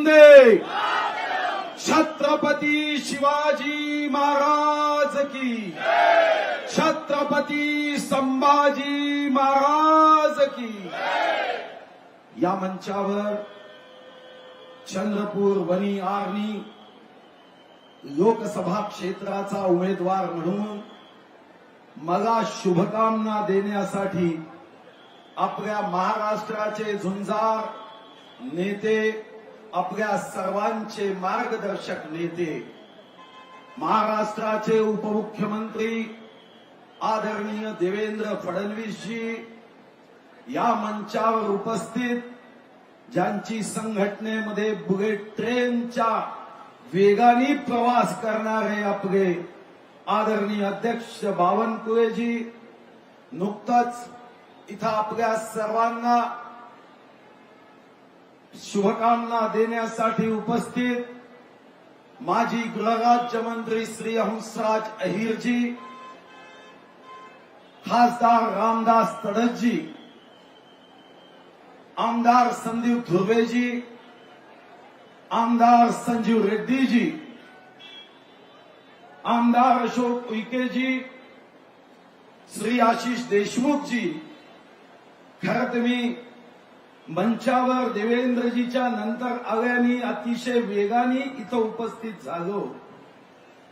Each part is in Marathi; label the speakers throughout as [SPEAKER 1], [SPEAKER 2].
[SPEAKER 1] शिंदे छत्रपती शिवाजी महाराज की। छत्रपती संभाजी महाराज की। या मंचावर चंद्रपूर वनी आर्मी लोकसभा क्षेत्राचा उमेदवार म्हणून मला शुभकामना देण्यासाठी आपल्या महाराष्ट्राचे झुंजार नेते आपल्या सर्वांचे मार्गदर्शक नेते महाराष्ट्राचे उपमुख्यमंत्री आदरणीय देवेंद्र फडणवीसजी या मंचावर उपस्थित ज्यांची संघटनेमध्ये बुलेट ट्रेनच्या वेगाने प्रवास करणारे आपले आदरणीय अध्यक्ष बावनकुळेजी नुकतंच इथं आपल्या सर्वांना शुभकामना देण्यासाठी उपस्थित माजी गृहराज्यमंत्री श्री हंसराज अहिरजी खासदार रामदास तडसजी आमदार संदीप धुर्वेजी आमदार संजीव रेड्डीजी आमदार अशोक उईकेजी श्री आशिष देशमुखजी खरं तुम्ही मी मंचावर देवेंद्रजीच्या नंतर आल्याने अतिशय वेगाने इथं उपस्थित झालो.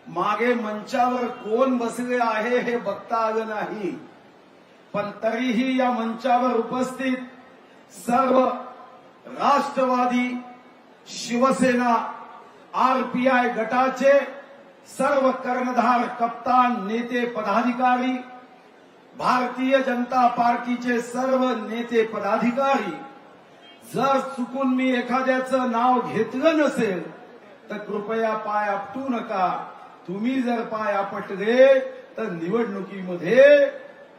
[SPEAKER 1] मागे मंचावर कोण बसले आहे हे बघता आलं नाही. पण तरीही या मंचावर उपस्थित सर्व राष्ट्रवादी शिवसेना आरपीआय गटाचे सर्व कर्णधार कप्तान नेते पदाधिकारी भारतीय जनता पार्टीचे सर्व नेते पदाधिकारी जर चुकून मी एखाद्याचं नाव घेतलं नसेल तर कृपया पाय आपटू नका. तुम्ही जर पाय आपटले तर निवडणुकीमध्ये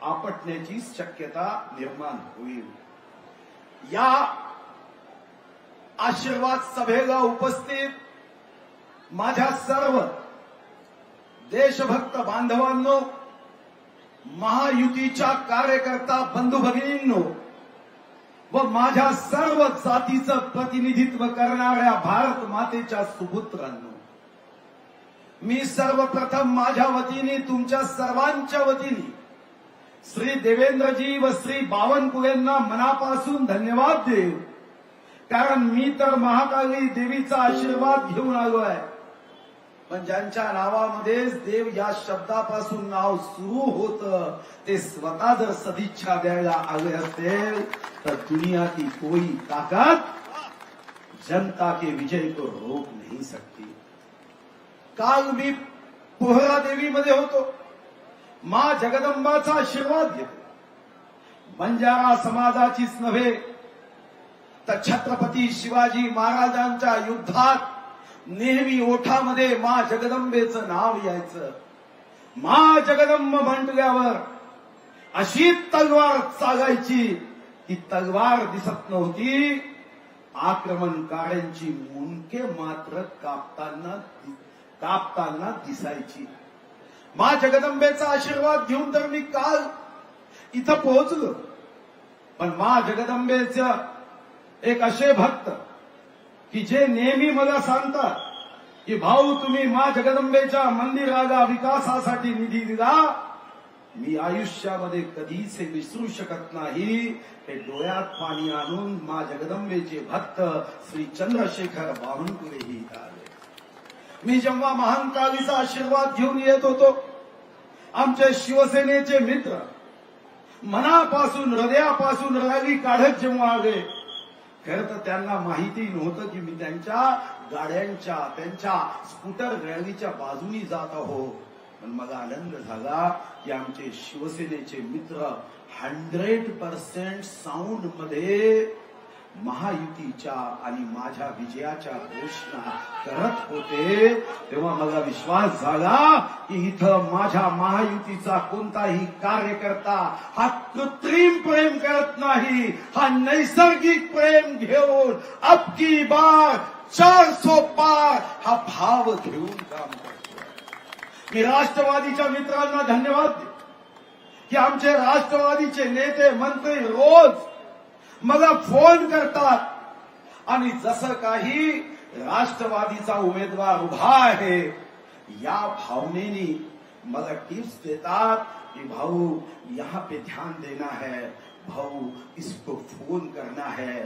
[SPEAKER 1] आपटण्याची शक्यता निर्माण होईल. या आशीर्वाद सभेला उपस्थित माझ्या सर्व देशभक्त बांधवांनो महायुतीच्या कार्यकर्ता बंधू भगिनींनो व माझ्या सर्व जातीचं प्रतिनिधित्व करणाऱ्या भारत मातेच्या सुपुत्रांनो मी सर्वप्रथम माझ्या वतीने तुमच्या सर्वांच्या वतीने श्री देवेंद्रजी व श्री बावनकुळेंना मनापासून धन्यवाद देऊ. कारण मी तर महाकाली देवीचा आशीर्वाद घेऊन आलो आहे. पण ज्यांच्या नावामध्येच देव या शब्दापासून नाव सुरू होतं ते स्वतः जर सदिच्छा द्यायला आले असेल तर दुनिया की कोई ताकत जनता के विजय को रोक नहीं सकती। काल मी पोहरा देवीमध्ये होतो मा जगदंबाचा आशीर्वाद घेतो बंजारा समाजाचीच नव्हे तर छत्रपती शिवाजी महाराजांच्या युद्धात नेहमी ओठामध्ये मा जगदंबेचं नाव यायचं। मा जगदंब म्हटल्यावर अशी तलवार चालायची। ती तलवार दिसत नव्हती. आक्रमणकारांची मुंडके मात्र कापताना कापताना दिसायची. मा जगदंबेचा आशीर्वाद घेऊन तर मी काल इथं पोहोचलो. पण मा जगदंबेचं एक असे भक्त की जे नेहमी मला सांगतात की भाऊ तुम्ही मा जगदंबेच्या मंदिराला विकासासाठी निधी दिला. मी आयुष्यामध्ये कधीच हे विसरू शकत नाही. हे डोळ्यात पाणी आणून मा जगदंबेचे भक्त श्री चंद्रशेखर बावनकुळेही इथं आले मी जेव्हा महान कालीचा आशीर्वाद घेऊन येत होतो आमचे शिवसेनेचे मित्र मनापासून हृदयापासून रॅली काढत जेव्हा आले खरं तर त्यांना माहिती नव्हतं की मी त्यांच्या गाड्यांच्या त्यांच्या स्कूटर रॅलीच्या बाजूनी जात आहो. पण मला आनंद झाला की आमचे शिवसेनेचे मित्र हंड्रेड पर्सेंट साऊंडमध्ये महायुतीच्या आणि माझ्या विजयाच्या घोषणा करत होते. तेव्हा मला विश्वास झाला की इथं माझ्या महायुतीचा कोणताही कार्यकर्ता हा कृत्रिम प्रेम करत नाही. हा नैसर्गिक प्रेम घेऊन अबकी बार चार सो पार हा भाव घेऊन काम करतो मी राष्ट्रवादीच्या मित्रांना धन्यवाद देतो की आमचे राष्ट्रवादीचे नेते मंत्री रोज मला फोन करतात. आणि जसं काही राष्ट्रवादीचा उमेदवार उभा आहे या भावनेने मला टिप्स देतात कि भाऊ यहाँ पे ध्यान देना है. भाऊ इसको फोन करना है.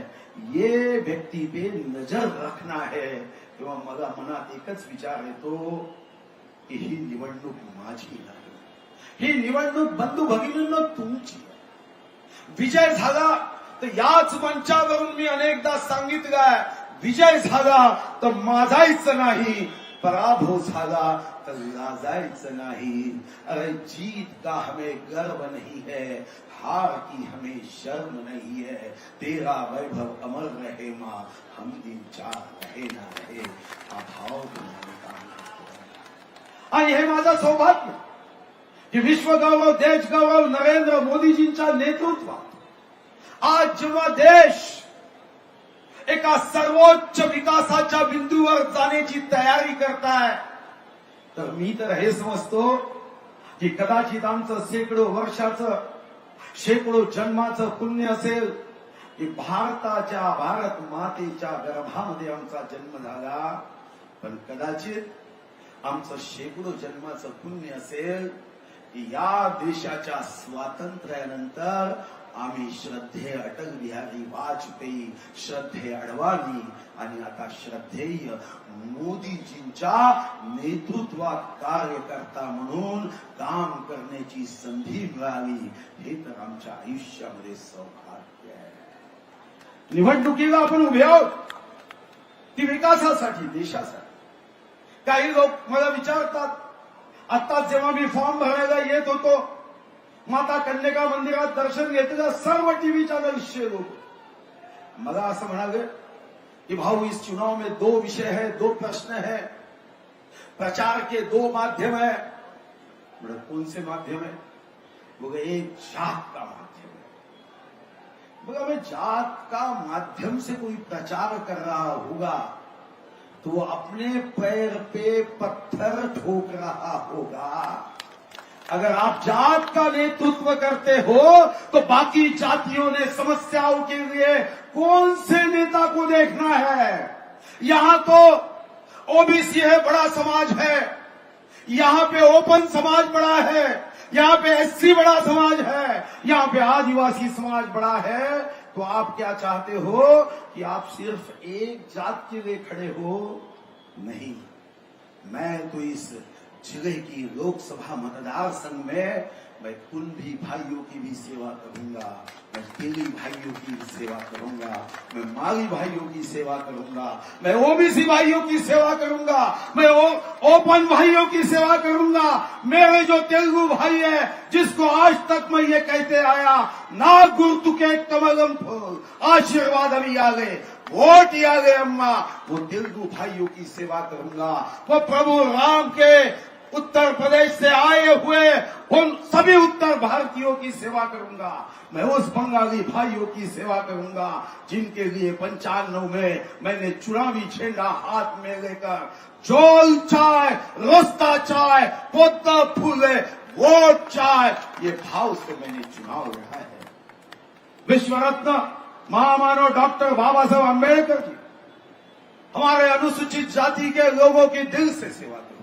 [SPEAKER 1] ये व्यक्ती पे नजर रखना है. तेव्हा मला मनात एकच विचार येतो की ही निवडणूक माझी नाही. ही निवडणूक बंधू भगिनींनो तुमची. विजय झाला तर याच मंचावरून मी अनेकदा सांगितलं विजय झाला तर माझायचं नाही पराभव झाला तर लाजायचं नाही. अरे जीत का हमें गर्व नहीं है हार की हमें शर्म नहीं है तेरा वैभव अमर रहे माँ हम दिन चार रहे ना रहे हा आणि हे माझं सौभाग्य की विश्वगौरव देशगौरव नरेंद्र मोदीजींच्या नेतृत्वात आज जेव्हा देश एका सर्वोच्च विकासाच्या बिंदूवर जाण्याची तयारी करताय तर मी तर हे समजतो की कदाचित आमचं शेकडो वर्षाचं शेकडो जन्माचं पुण्य असेल की भारताच्या भारत मातेच्या गर्भामध्ये आमचा जन्म झाला. पण कदाचित आमचं शेकडो जन्माचं पुण्य असेल की या देशाच्या स्वातंत्र्यानंतर आम्ही श्रद्धे अटल बिहारी वाजपेयी श्रद्धे अडवाणी आणि आता श्रद्धेय मोदीजींच्या नेतृत्वात कार्यकर्ता म्हणून काम करण्याची संधी मिळाली हे तर आमच्या आयुष्यामध्ये सौभाग्य आहे. निवडणुकीला आपण उभे आहोत. ती विकासासाठी देशासाठी. काही लोक मला विचारतात आता जेव्हा मी फॉर्म भरायला येत होतो, माता कन्यका मंदिरात दर्शन घेतलं सर्व टीव्ही चॅनल्सचे लोक. मला असं म्हणाले, कि भाऊ, इस चुनाव में दो विषय है, दो प्रश्न है। प्रचार के दो माध्यम है। बोले कौन से माध्यम है? बोले, एक जात का माध्यम है। बोला मैं जात का माध्यम से कोई प्रचार कर रहा होगा? तो अपने पैर पे पत्थर ठोक रहा होगा। अगर आप जात का नेतृत्व करते हो तो बाकी जातियों ने समस्याओं के लिए कौन से नेता को देखना है? यहाँ तो ओबीसी है, बड़ा समाज है। यहाँ पे ओपन समाज बड़ा है। यहाँ पे एससी बड़ा समाज है। यहाँ पे आदिवासी समाज बड़ा है। तो आप क्या चाहते हो कि आप सिर्फ़ एक जात के लिए खड़े हो? नहीं। मैं तो इस ज़िले की लोकसभा मतदार संघ में मैं कुंभी भाइयों की भी सेवा करूँगा। मैं तेली भाइयों की भी सेवा करूँगा। मैं माली भाइयों की सेवा करूँगा। मैं ओबीसी भाइयों की सेवा करूँगा। मैं ओपन भाइयों की सेवा करूँगा। मेरे जो तेलुगु भाई है, जिसको आज तक मैं ये कहते आया ना गुर्तु के कमलम आशीर्वाद अभी आ गए। वोट आ गए, अम्मा। वो तेलुगु भाइयों की सेवा करूँगा। वो प्रभु राम के उत्तर प्रदेश से आए हुए उन सभी उत्तर भारतीयों की सेवा करूँगा। मैं उस बंगाली भाइयों की सेवा करूँगा, जिनके लिए पंचानवे में मैंने चुनावी झंडा हाथ में लेकर जोल चाय, रोस्ता चाय पोता फूले, वोट चाय, ये भाव से मैंने चुनाव लड़ा है। विश्व रत्न महामानव डॉक्टर बाबा साहब अंबेडकर जी, हमारे अनुसूचित जाति के लोगों की दिल से सेवा करूँगा।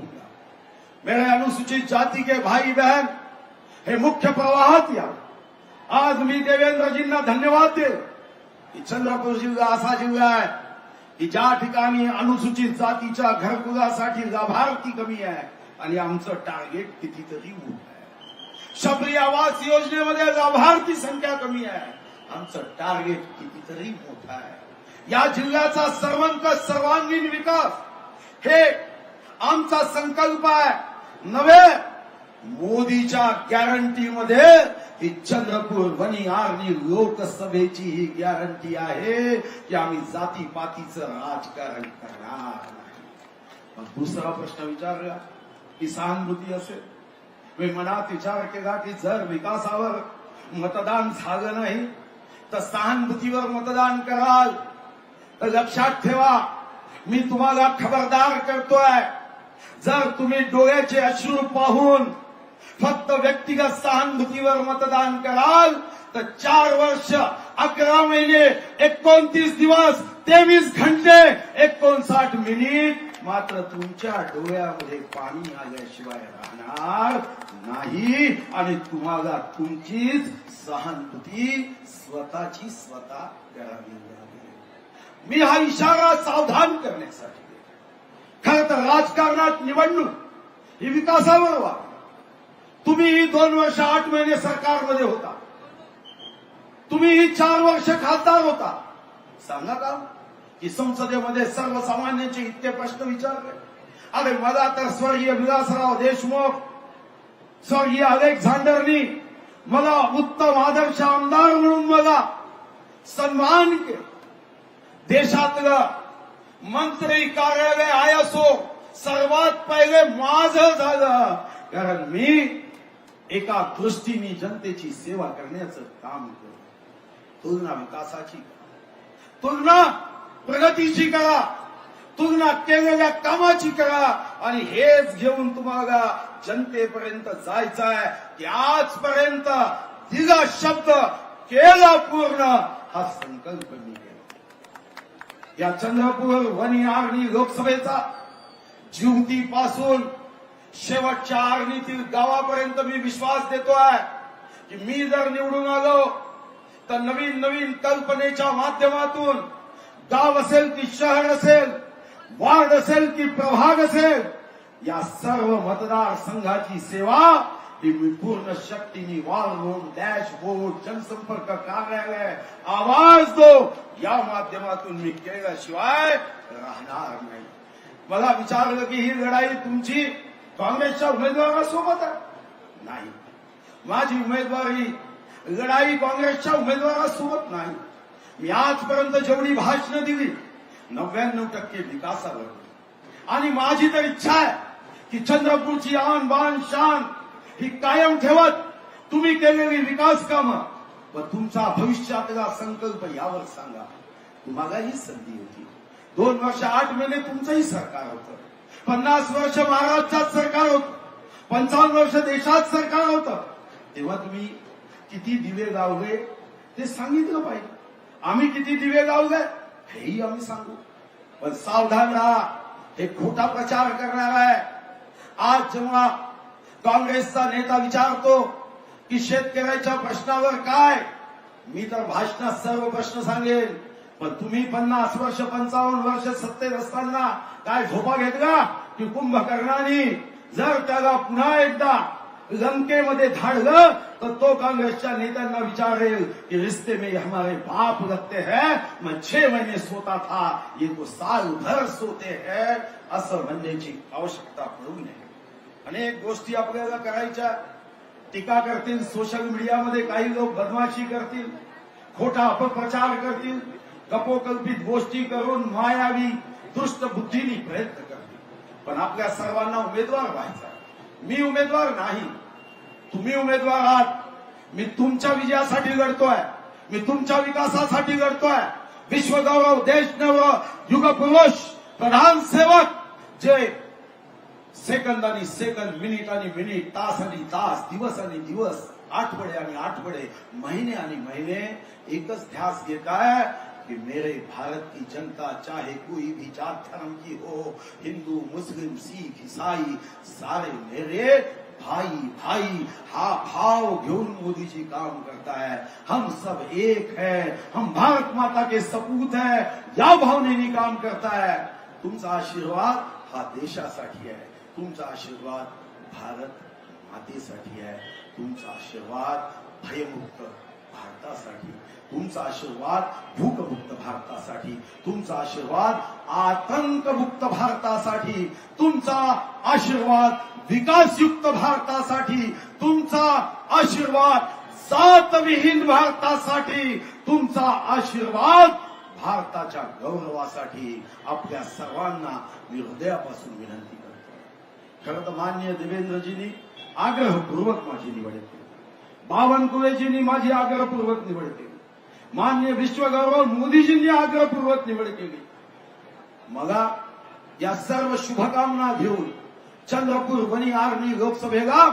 [SPEAKER 1] मेरे अनुसूचित जाति के भाई बहन हे मुख्य प्रवाहात या आज मी देवेंद्रजींना धन्यवाद दे की चंद्रपूर जिल्हा असा जिल्हा आहे की ज्या ठिकाणी अनुसूचित जातीच्या घरकुलासाठी लाभार्थी कमी आहे आणि आमचं टार्गेट कितीतरी मोठं आहे. शबरी आवास योजनेमध्ये लाभार्थी संख्या कमी आहे. आमचं टार्गेट कितीतरी मोठं आहे. या जिल्ह्याचा सर्वंकष सर्वांगीण विकास हे आमचा संकल्प आहे. नव्हे? मोदीच्या गॅरंटीमध्ये ही चंद्रपूर वनी आर्णी लोकसभेची ही गॅरंटी आहे की आम्ही जातीपातीचं राजकारण करणार नाही. दुसरा प्रश्न विचारला की सहानुभूती असेल. मी मनात विचार केला की जर विकासावर मतदान झालं नाही तर सहानुभूतीवर मतदान कराल. तर लक्षात ठेवा मी तुम्हाला खबरदार करतोय. जर तुम्ही डोळ्याचे अश्रू पाहून फक्त व्यक्तिगत सहानुभूतीवर मतदान कराल तर चार वर्ष अकरा महिने एकोणतीस दिवस तेवीस घंटे एकोणसाठ मिनिट मात्र तुमच्या डोळ्यामध्ये पाणी आल्याशिवाय राहणार नाही आणि तुम्हाला तुमचीच सहानुभूती स्वतःची स्वतः करावी लागेल. मी हा इशारा सावधान करण्यासाठी खरं तर राजकारणात निवडणूक ही विकासावर वा तुम्ही ही दोन वर्ष आठ महिने सरकारमध्ये होता. तुम्ही ही चार वर्ष खासदार होता. सांगा का? की संसदेमध्ये सर्वसामान्यांचे इतके प्रश्न विचारले. अरे मला तर स्वर्गीय विलासराव देशमुख स्वर्गीय अलेक्झांडरनी मला उत्तम आदर्श आमदार म्हणून मला सन्मान केला. देशातलं मंत्री कार्यालय आहे असो सर्वात पहिले माझं झालं. कारण मी एका दृष्टीने जनतेची सेवा करण्याचं काम करतो. तुलना विकासाची तुलना प्रगतीची करा. तुलना केलेल्या कामाची करा. आणि हेच घेऊन तुम्हाला जनतेपर्यंत जायचं आहे की आजपर्यंत दिला शब्द केला पूर्ण हा संकल्प मी या चंद्रपूर वनी आर्णी लोकसभेचा जिवती पासून शेवटच्या आरणीतील गावापर्यंत मी विश्वास देतोय की मी जर निवडून आलो तर नवीन नवीन कल्पनेच्या माध्यमातून गाव असेल की शहर असेल वार्ड असेल की प्रभाग असेल या सर्व मतदारसंघाची सेवा ही पूर्ण शक्तीने वॉल रूम डॅशबोर्ड जनसंपर्क कार्यालय आवाज दो या माध्यमातून मी केल्याशिवाय राहणार नाही. मला विचारलं की ही लढाई तुमची काँग्रेसच्या उमेदवारासोबत आहे? नाही. माझी उमेदवारी लढाई काँग्रेसच्या उमेदवारासोबत नाही. मी आजपर्यंत जेवढी भाषणं दिली नव्याण्णव टक्के विकासावर. आणि माझी तर इच्छा आहे की चंद्रपूरची आन बान शान ही कायम ठेवत. तुम्ही केलेली विकास कामं. व तुमचा भविष्यातला संकल्प यावर सांगा. तुम्हाला ही संधी होती. दोन वर्ष आठ महिने तुमचंही सरकार होतं. पन्नास वर्ष महाराष्ट्रात सरकार होतं. पंचावन्न वर्ष देशात सरकार होतं. तेव्हा तुम्ही किती दिवे लावले ते सांगितलं पाहिजे. आम्ही किती दिवे लावले हेही आम्ही सांगू. पण सावधान राहा. हे खोटा प्रचार करणार आहे. आज जेव्हा काँग्रेसचा नेता विचारतो की शेतकऱ्याच्या प्रश्नावर काय? मी तर भाषणात सर्व प्रश्न सांगेन. पण तुम्ही पन्नास वर्ष पंचावन्न वर्ष सत्तेत असताना काय झोपा घेतला की कुंभकर्णाने? जर त्याला पुन्हा एकदा लंकेमध्ये धाडलं तर तो काँग्रेसच्या नेत्यांना विचारेल की रिश्ते में हमारे बाप लगते हैं मैं छह महिने सोता था ये तो साल भर सोते हैं असं म्हणण्याची आवश्यकता पडू नये. अनेक गोष्टी आपल्याला करायच्या. टीका करतील सोशल मीडियामध्ये काही लोक बदमाशी करतील खोटा अपप्रचार करतील कपोकल्पित गोष्टी करून मायावी दुष्ट बुद्धीनी प्रयत्न करतील. पण आपल्या सर्वांना उमेदवार व्हायचा. मी उमेदवार नाही. तुम्ही उमेदवार आहात. मी तुमच्या विजयासाठी लढतोय. मी तुमच्या विकासासाठी लढतोय. विश्वगौरव नव युगपुरुष प्रधान सेवक जे सेकंद आणि सेकंद मिनिट आणि मिनिट तास आणि तास दिवस आणि दिवस, आठवडे आणि आठवडे, महिने आणि महिने एकच ध्यास घेत आहे कि मेरे भारत की जनता चाहे कोई भी जात धर्म की हो, हिंदू, मुस्लिम, सिख, ईसाई, सारे मेरे भाई भाई, हा भाव घेऊन मोदी जी काम करता है। हम सब एक है, हम भारत माता के सपूत है, या भावनेने काम करता है। तुमचा आशीर्वाद हा देशासाठी आहे। तुमचा आशीर्वाद भारत मातेसाठी आहे. तुमचा आशीर्वाद भयमुक्त भारतासाठी. तुमचा आशीर्वाद भूकमुक्त भारतासाठी. तुमचा आशीर्वाद आतंकमुक्त भारतासाठी. तुमचा आशीर्वाद विकासयुक्त भारतासाठी. तुमचा आशीर्वाद जातविहीन भारतासाठी. तुमचा आशीर्वाद भारताच्या गौरवासाठी. आपल्या सर्वांना मी हृदयापासून विनंती करतो खरं तर मान्य देवेंद्रजींनी आग्रहपूर्वक माझी निवड केली. बावनकुळेजींनी माझी आग्रहपूर्वक निवड केली. मान्य विश्वगौरव मोदीजींनी आग्रहपूर्वक निवड केली. मला या सर्व शुभकामना घेऊन चंद्रपूर वनी आर्मी लोकसभेला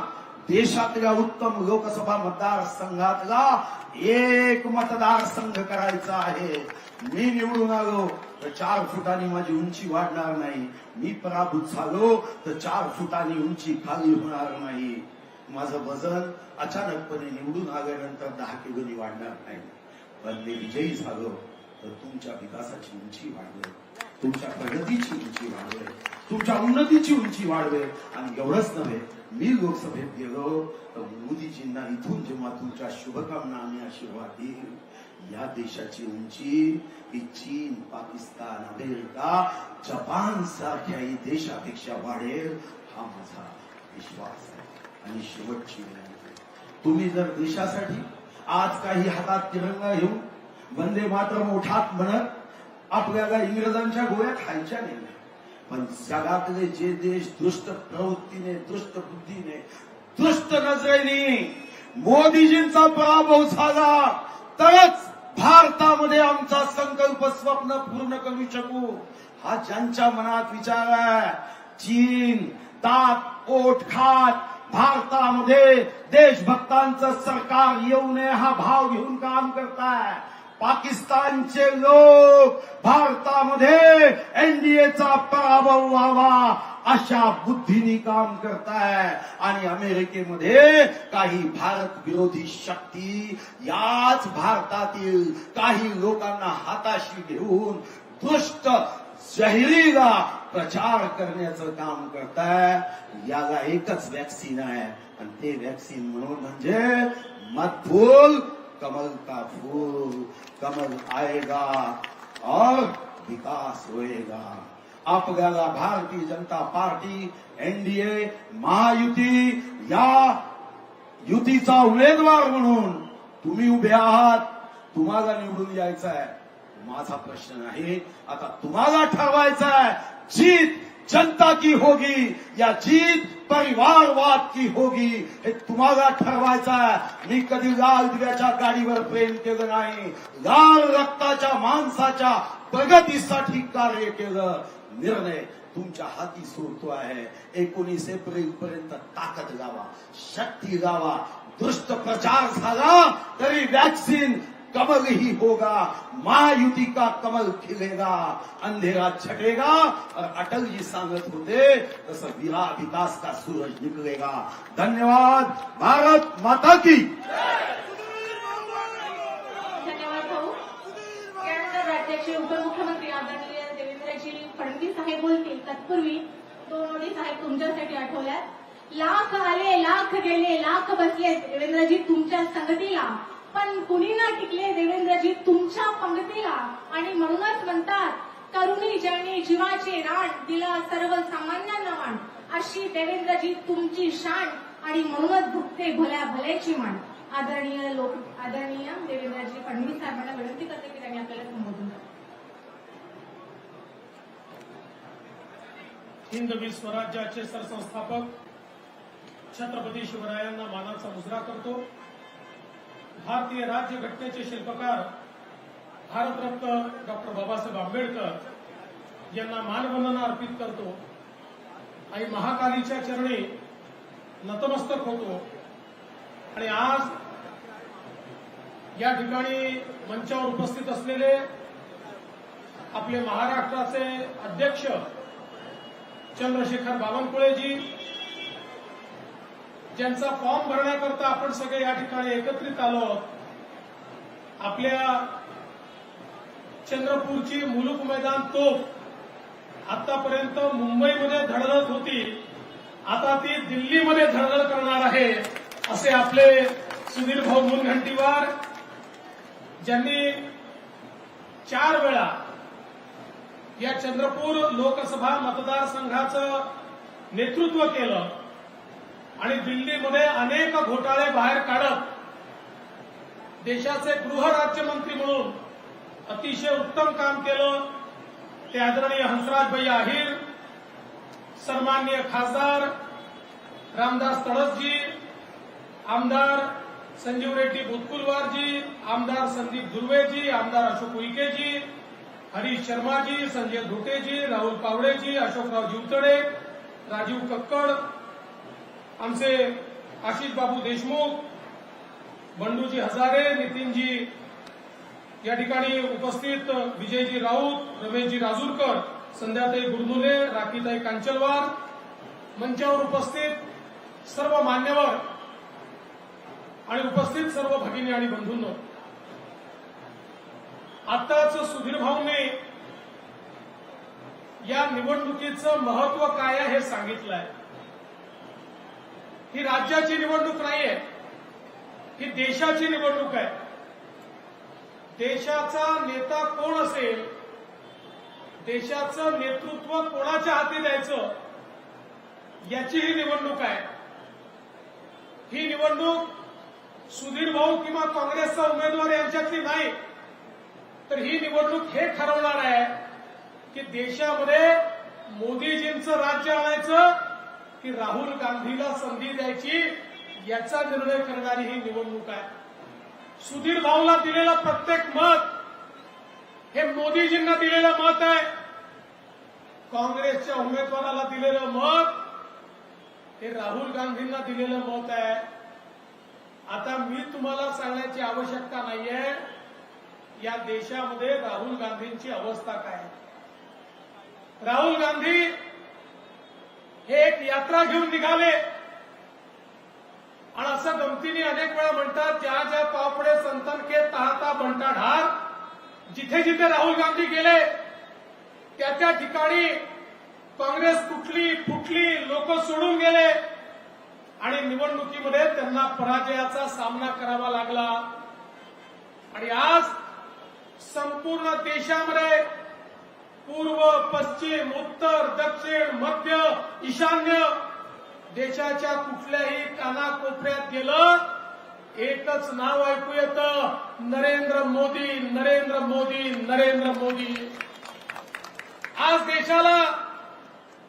[SPEAKER 1] देशातल्या उत्तम लोकसभा मतदारसंघातला एक मतदारसंघ करायचा आहे. मी निवडून आलो. तर चार फुटांनी माझी उंची वाढणार नाही. मी पराभूत झालो तर चार फुटांनी उंची खाली होणार नाही. माझं वजन अचानकपणे निवडून आल्यानंतर दहा किलोनी वाढणार नाही. पण मी विजयी झालो तर तुमच्या विकासाची उंची वाढवेल तुमच्या प्रगतीची उंची वाढवेल तुमच्या उन्नतीची उंची वाढवेल आणि एवढंच नव्हे मी लोकसभेत गेलो तर मोदीजींना इथून जेव्हा तुमच्या शुभकामना आणि आशीर्वाद देईल या देशाची उंची ही चीन पाकिस्तान अमेरिका जपान सारख्या ही देशापेक्षा वाढेल हा माझा विश्वास आहे. आणि शेवटची विनंती तुम्ही जर देशासाठी आज काही हातात तिरंगा घेऊन वंदे मात्र मोठात म्हणत आपल्याला इंग्रजांच्या गोळ्या खायच्या नाही. पण जगातले जे देश दुष्ट प्रवृत्तीने दुष्ट बुद्धीने दुष्ट नजरेने मोदीजींचा पराभव झाला तरच भारतामध्ये आमचा संकल्प स्वप्न पूर्ण करू शकू. हा ज्यांच्या मनात विचार आहे चीन ताप ओठ खात भारतामध्ये देशभक्तांचं सरकार येऊ नये हा भाव घेऊन काम करताय. पाकिस्तानचे लोक भारतामध्ये एनडीएचा पराभव व्हावा. अशा बुद्धीने काम करताय आणि अमेरिकेमध्ये काही भारत विरोधी शक्ती काही लोकांना हाताशी घेऊन दुष्ट शहरीला प्रचार करण्याचं काम करताय याला एकच वॅक्सिन ते वॅक्सिन म्हणजे मत फूल कमल का फूल, कमल आएगा और विकास होएगा। आपल्याला भारतीय जनता पार्टी एनडीए महायुती या युतीचा उमेदवार म्हणून तुम्ही उभे आहात तुम्हाला निवडून यायचं आहे. माझा प्रश्न नाही आता तुम्हाला ठरवायचा आहे जीत जनता की होगी या जीत परिवारवाद की होगी हे तुम्हाला ठरवायचं आहे. मी कधी लाल दिव्याच्या गाडीवर प्रेम केलं नाही लाल रक्ताच्या माणसाच्या प्रगतीसाठी कार्य केलं. निर्णय तुमच्या हाती सोडतो आहे. एकोणीस एप्रिल पर्यंत ताकद लावा शक्ती गावा दुष्ट प्रचार झाला तरी वॅक्सिन कमल ही होगा महायुति का कमल खिलेगा अंधेरा छटेगा. और अटल जी सांगत होते तस विरा विकास का सूरज निकलेगा. धन्यवाद. भारत माता की.
[SPEAKER 2] धन्यवाद भाऊ. त्यानंतर राज्याचे उपमुख्यमंत्री आदरणीय फडणवीस साहेब बोलतील तत्पूर्वी दोन ओळी साहेब तुमच्यासाठी आठवल्यात. लाख आले लाख गेले लाख बसले देवेंद्रजी तुमच्या संगतीला. पण कुणी ना टिकले देवेंद्रजी तुमच्या पंगतीला. आणि म्हणूनच म्हणतात तरुणी ज्याने जीवाचे रान दिलं सर्वसामान्यांना वाण अशी देवेंद्रजी तुमची शान आणि म्हणूनच भुकते भल्या भल्याची मान. आदरणीय लोक आदरणीय देवेंद्रजी फडणवीस साहेबांना विनंती करते की त्यांनी आपल्याला संबोधून करावं.
[SPEAKER 3] हिंदवी स्वराज्याचे सरसंस्थापक छत्रपती शिवरायांना मानाचा मुजरा करतो. भारतीय राज्यघटनेचे शिल्पकार भारतरत्न डॉक्टर बाबासाहेब आंबेडकर यांना मानवंदना अर्पित करतो. आणि महाकालीच्या चरणी नतमस्तक होतो. आणि आज या ठिकाणी मंचावर उपस्थित असलेले आपले महाराष्ट्राचे अध्यक्ष चंद्रशेखर बावनकुळेजी ज्यांचा फॉर्म भरण्याकरता आपण सगळे या ठिकाणी एकत्रित आलो आपल्या चंद्रपूरची मुलुक मैदान तोफ आतापर्यंत मुंबईमध्ये धडधडत होती. आता ती दिल्लीमध्ये धडधड करणार आहे असे आपले सुधीर भाऊ मुनघंटीवार ज्यांनी चार वेळा या चंद्रपूर लोकसभा मतदारसंघाचं नेतृत्व केलं आणि दिल्लीमध्ये अनेक घोटाळे बाहेर काढत देशाचे गृहराज्यमंत्री म्हणून अतिशय उत्तम काम केलं. ते आदरणीय हंसराजभाई आहिर सन्माननीय खासदार रामदास तडसजी आमदार संजीव रेड्डी भूतकुलवारजी आमदार संदीप दुर्वेजी आमदार अशोक उईकेजी हरीश शर्माजी संजय धोटेजी राहुल पावडेजी अशोकराव जिवतडे राजीव कक्कड आमचे आशिष बाबू देशमुख बंडूजी हजारे नितीनजी या ठिकाणी उपस्थित विजयजी राऊत रमेशजी राजूरकर संध्याताई गुरनुले राखीताई कांचलवार मंचावर उपस्थित सर्व मान्यवर आणि उपस्थित सर्व भगिनी आणि बंधूंनो आताच सुधीर भाऊने या निवडणुकीचं महत्त्व काय आहे हे सांगितलंय. ही राज्याची निवडणूक नाहीये ही देशाची निवडणूक आहे. देशाचा नेता कोण असेल देशाचं नेतृत्व कोणाच्या हाती द्यायचं याची ही निवडणूक आहे. ही निवडणूक सुधीर भाऊ किंवा काँग्रेसचा उमेदवार यांच्यातली नाही. तर ही निवडणूक हे ठरवणार आहे की देशामध्ये मोदीजींचं राज्य आणायचं की राहुल गांधीला संधी द्यायची याचा निर्णय करणारी ही निवडणूक आहे. सुधीर भाऊला दिलेलं प्रत्येक मत हे मोदीजींना दिलेलं मत आहे. काँग्रेसच्या उमेदवाराला दिलेलं मत हे राहुल गांधींना दिलेलं मत आहे. आता मी तुम्हाला सांगण्याची आवश्यकता नाहीये. या देशामध्ये राहुल गांधींची अवस्था काय? राहुल गांधी हे एक यात्रा घेऊन निघाले. आणि असं गमतीने अनेक वेळा म्हणतात ज्या ज्या पापडे संतन के ताहता ढार जिथे जिथे राहुल गांधी गेले त्या त्या ठिकाणी काँग्रेस कुठली फुटली लोक सोडून गेले. आणि निवडणुकीमध्ये त्यांना पराजयाचा सामना करावा लागला. आणि आज संपूर्ण देशामध्ये पूर्व पश्चिम उत्तर दक्षिण मध्य ईशान्य देशाच्या कुठल्याही कानाकोपऱ्यात गेलं एकच नाव ऐकू येतं नरेंद्र मोदी नरेंद्र मोदी नरेंद्र मोदी. आज देशाला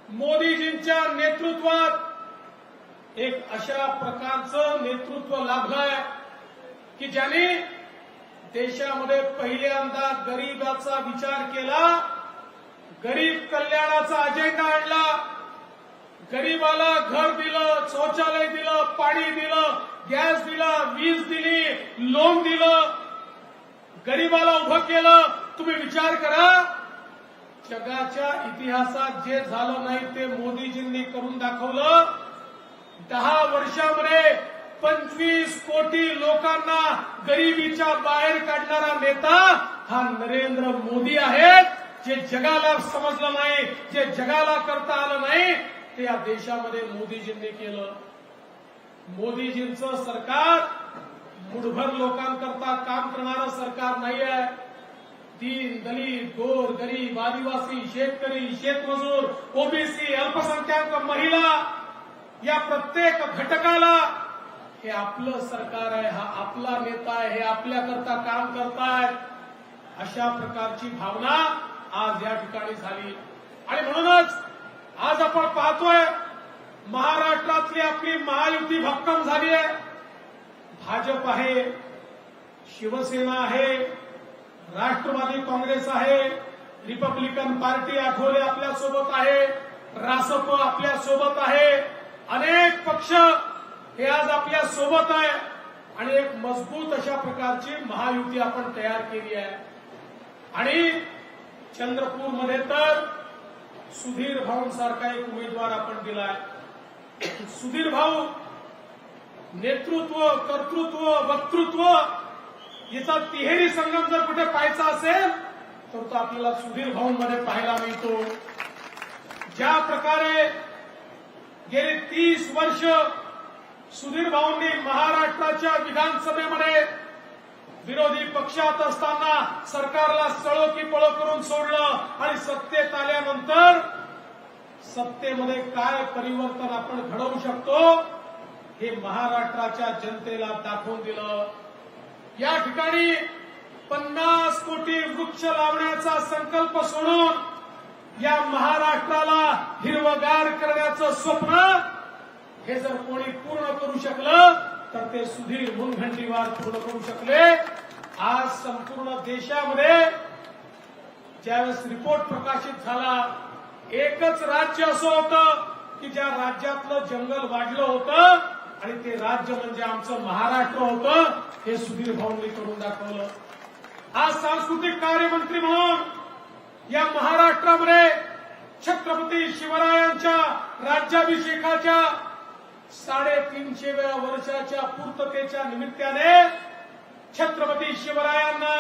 [SPEAKER 3] मोदीजींच्या नेतृत्वात एक अशा प्रकारचं नेतृत्व लाभलंय की ज्यांनी देशामध्ये पहिल्यांदा गरीबाचा विचार केला गरीब कल्याणाचा अजेंडा आणला गरीबाला घर दिलं शौचालय दिलं पाणी दिलं गॅस दिला वीज दिली लोन दिलं गरीबाला उभं केलं. तुम्ही विचार करा जगाच्या इतिहासात जे झालं नाही ते मोदीजींनी करून दाखवलं. दहा वर्षामध्ये पंचवीस कोटी लोकांना गरिबीच्या बाहेर काढणारा नेता हा नरेंद्र मोदी आहेत. जे जगाला समजलं नाही जे जगाला करता आलं नाही ते या देशामध्ये मोदीजींनी केलं. मोदीजींचं सरकार मुठभर लोकांकरता काम करणारं सरकार नाही आहे. दीन दलित गोर गरीब आदिवासी शेतकरी शेतमजूर ओबीसी अल्पसंख्याक महिला या प्रत्येक घटकाला हे आपलं सरकार आहे हा आपला नेता आहे हे आपल्याकरता काम करतायत अशा प्रकारची भावना आज या ठिकाणी झाली. आणि म्हणूनच आज आपण पाहतोय महाराष्ट्रातली आपली महायुती भक्कम झाली आहे. भाजप आहे शिवसेना आहे राष्ट्रवादी काँग्रेस आहे रिपब्लिकन पार्टी आठवले आपल्यासोबत आहे रासप आपल्यासोबत आहे अनेक पक्ष हे आज आपल्यासोबत आहे. आणि एक मजबूत अशा प्रकारची महायुती आपण तयार केली आहे. आणि चंद्रपूरमध्ये तर सुधीर भाऊंसारखा एक उमेदवार आपण दिलाय सुधीर भाऊ नेतृत्व कर्तृत्व वक्तृत्व याचा तिहेरी संगम जर कुठे पाहायचा असेल तर तो आपल्याला सुधीर भाऊंमध्ये पाहायला मिळतो. ज्या प्रकारे गेली तीस वर्ष सुधीर भाऊंनी महाराष्ट्राच्या विधानसभेमध्ये विरोधी पक्षात असताना सरकारला सळो की पळो करून सोडलं आणि सत्तेत आल्यानंतर सत्तेमध्ये काय परिवर्तन आपण घडवू शकतो हे महाराष्ट्राच्या जनतेला दाखवून दिलं. या ठिकाणी पन्नास कोटी वृक्ष लावण्याचा संकल्प सोडून या महाराष्ट्राला हिरवगार करण्याचं स्वप्न हे जर कोणी पूर्ण करू शकलं तर ते सुधीर मुनगंटीवार पूर्ण करू शकले. आज संपूर्ण देशामध्ये ज्यावेळेस रिपोर्ट प्रकाशित झाला एकच राज्य असं होतं की ज्या राज्यातलं जंगल वाढलं होतं आणि ते राज्य म्हणजे आमचं महाराष्ट्र होतं हे सुधीर भाऊंनी करून दाखवलं. आज सांस्कृतिक कार्यमंत्री म्हणून या महाराष्ट्रामध्ये छत्रपती शिवरायांच्या राज्याभिषेकाच्या साडेतीनशेव्या वर्षाच्या पूर्ततेच्या निमित्ताने छत्रपती शिवरायांना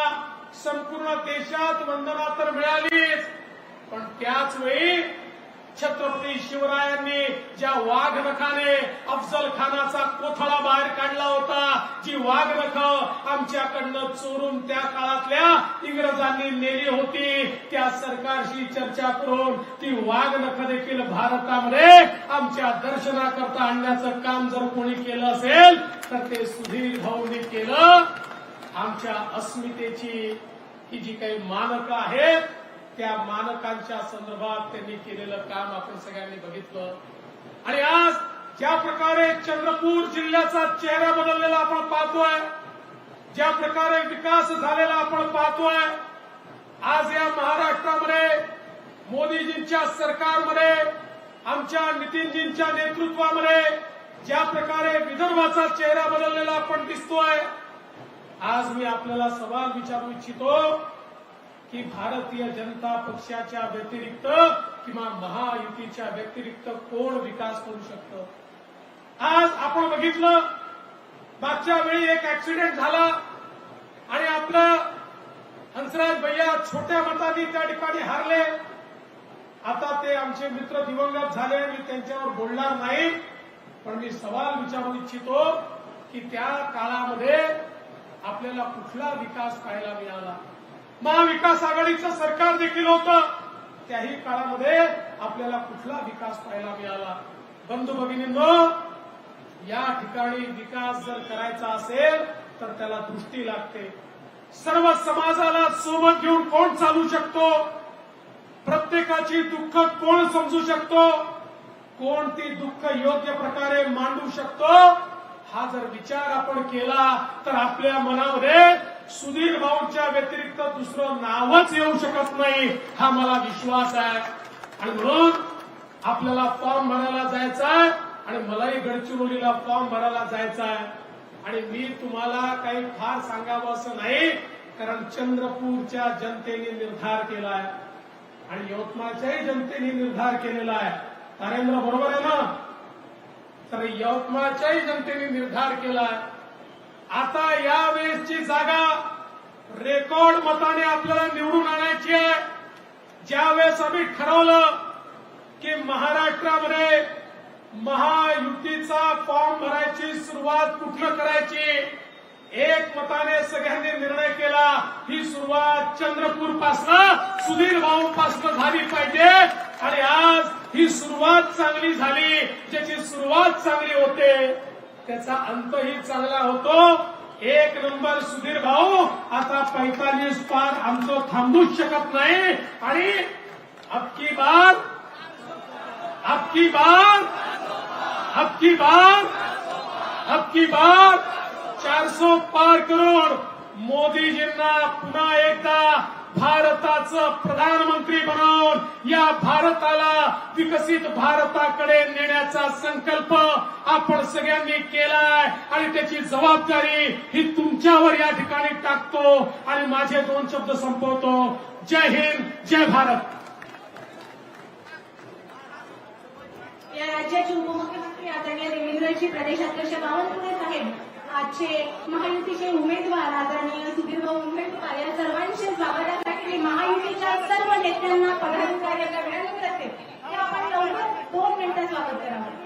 [SPEAKER 3] संपूर्ण देशात वंदना तर मिळालीच. पण त्याच वेळी छत्रपती शिवरायांनी ज्या वाघनखाने अफजल खानाचा कोथळा बाहेर काढला होता जी वाघनख आमच्याकडनं चोरून त्या काळातल्या इंग्रजांनी नेली होती त्या सरकारशी चर्चा करून ती वाघनख देखील भारतामध्ये आमच्या दर्शनाकरता आणण्याचं काम जर कोणी केलं असेल तर ते सुधीर भाऊंनी केलं. आमच्या अस्मितेची ही जी काही मानकं आहेत त्या मानकांच्या संदर्भात त्यांनी केलेलं काम आपण सगळ्यांनी बघितलं. आणि आज ज्या प्रकारे चंद्रपूर जिल्ह्याचा चेहरा बदललेला आपण पाहतोय ज्या प्रकारे विकास झालेला आपण पाहतोय आज या महाराष्ट्रामध्ये मोदीजींच्या सरकारमध्ये आमच्या नितीनजींच्या नेतृत्वामध्ये ज्या प्रकारे विदर्भाचा चेहरा बदललेला आपण दिसतोय आज मी आपल्याला सवाल विचारू इच्छितो की भारतीय जनता पक्षाच्या व्यतिरिक्त किंवा महायुतीच्या व्यतिरिक्त कोण विकास करू शकतं? आज आपण बघितलं मागच्या वेळी एक ऍक्सिडेंट झाला आणि आपलं हंसराज भैया छोट्या मताने त्या ठिकाणी हारले. आता ते आमचे मित्र दिवंगत झाले मी त्यांच्यावर बोलणार नाही पण मी सवाल विचारू इच्छितो की त्या काळामध्ये आपल्याला कुठला विकास पाहायला मिळाला? महाविकास आघाडीचं सरकार देखील होतं. त्याही काळामध्ये आपल्याला कुठला विकास पाहायला मिळाला? बंधू भगिनींनो या ठिकाणी विकास जर करायचा असेल तर त्याला दृष्टी लागते. सर्व समाजाला सोबत घेऊन कोण चालू शकतो? प्रत्येकाची दुःख कोण समजू शकतो? कोण ती दुःख योग्य प्रकारे मांडू शकतो? हा जर विचार आपण केला तर आपल्या मनामध्ये सुधीर भाऊंच्या व्यतिरिक्त दुसरं नावच येऊ शकत नाही हा मला विश्वास आहे. आणि म्हणून आपल्याला फॉर्म भरायला जायचा आहे आणि मलाही गडचिरोलीला फॉर्म भरायला जायचा आहे. आणि मी तुम्हाला काही फार सांगावं असं नाही कारण चंद्रपूरच्या जनतेने निर्धार केला आहे. आणि यवतमाळच्याही जनतेने निर्धार केलेला आहे. नरेंद्र बरोबर आहे ना? तर यवतमाळच्याही जनतेने निर्धार केलाय आता या वेळेसची जागा रेकॉर्ड मताने आपल्याला निवडून आणायची आहे. ज्यावेळेस आम्ही ठरवलं की महाराष्ट्रामध्ये महायुतीचा फॉर्म भरायची सुरुवात कुठलं करायची एक मताने सगळ्यांनी निर्णय केला ही सुरुवात चंद्रपूर पासनं सुधीर भाऊ झाली पाहिजे. आणि आज ही सुरुवात चांगली झाली ज्याची सुरुवात चांगली होते त्याचा अंतही चांगला होतो. एक नंबर सुधीर भाऊ आता पैतालीस पार आमचं थांबूच शकत नाही. आणि अबकी बार अबकी बार अबकी बार अबकी बार. चारसो पार करोड. मोदीजींना पुन्हा एकदा भारताचं प्रधानमंत्री बनवून या भारताला विकसित भारताकडे नेण्याचा संकल्प आपण सगळ्यांनी केलाय आणि त्याची जबाबदारी ही तुमच्यावर या ठिकाणी टाकतो आणि माझे दोन शब्द संपवतो. जय हिंद जय भारत.
[SPEAKER 2] या राज्याचे उपमुख्यमंत्री आदरणीय देवेंद्रजी प्रदेशाध्यक्ष बावनकुळे साहेब. आजचे महायुतीचे उमेदवार आदरणीय सुधीरभाऊ उमेदवार या सर्वांचे स्वागतासाठी महायुतीच्या सर्व नेत्यांना पदाधिकाऱ्यांना विनंती करते आपण लवकर दोन मिनिटं स्वागत करावं.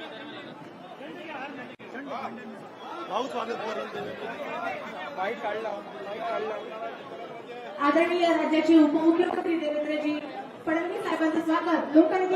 [SPEAKER 2] आदरणीय राज्याचे उपमुख्यमंत्री देवेंद्रजी फडणवीस साहेबांचं स्वागत. लोकनेते